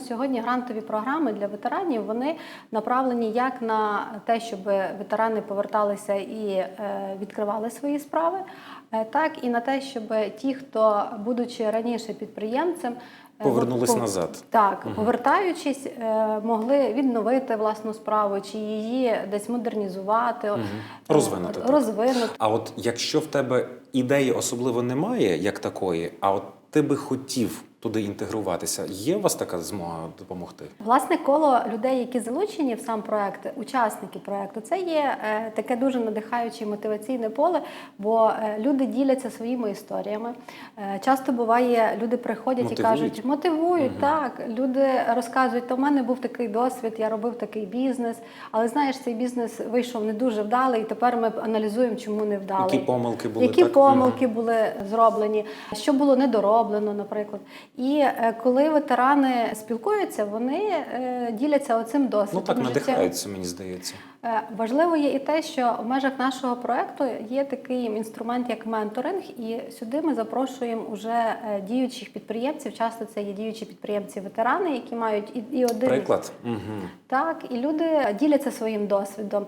Сьогодні грантові програми для ветеранів вони направлені як на те, щоб ветерани поверталися і е, відкривали свої справи, е, так і на те, щоб ті, хто, будучи раніше підприємцем, е, Повернулись пов- назад. Так, повертаючись, могли відновити власну справу чи її десь модернізувати, Розвинути, розвинути. А от якщо в тебе ідеї особливо немає, як такої, а от ти би хотів туди інтегруватися, є у вас така змога допомогти? Власне, коло людей, які залучені в сам проект, учасники проекту, це є е, таке дуже надихаюче мотиваційне поле, бо е, люди діляться своїми історіями. Е, часто буває, люди приходять Мотивують. і кажуть, мотивують так. Люди розказують, то в мене був такий досвід, я робив такий бізнес, але знаєш, цей бізнес вийшов не дуже вдалий, і тепер ми аналізуємо, чому не вдалий. Які помилки були Які так? помилки були зроблені, що було недороблено, наприклад. І е, коли ветерани спілкуються, вони е, діляться оцим досвідом. Ну так надихаються, мені здається. Е, Важливо є і те, що в межах нашого проекту є такий інструмент, як менторинг, і сюди ми запрошуємо уже діючих підприємців. Часто це є діючі підприємці-ветерани, які мають і, один Приклад. Так, і люди діляться своїм досвідом.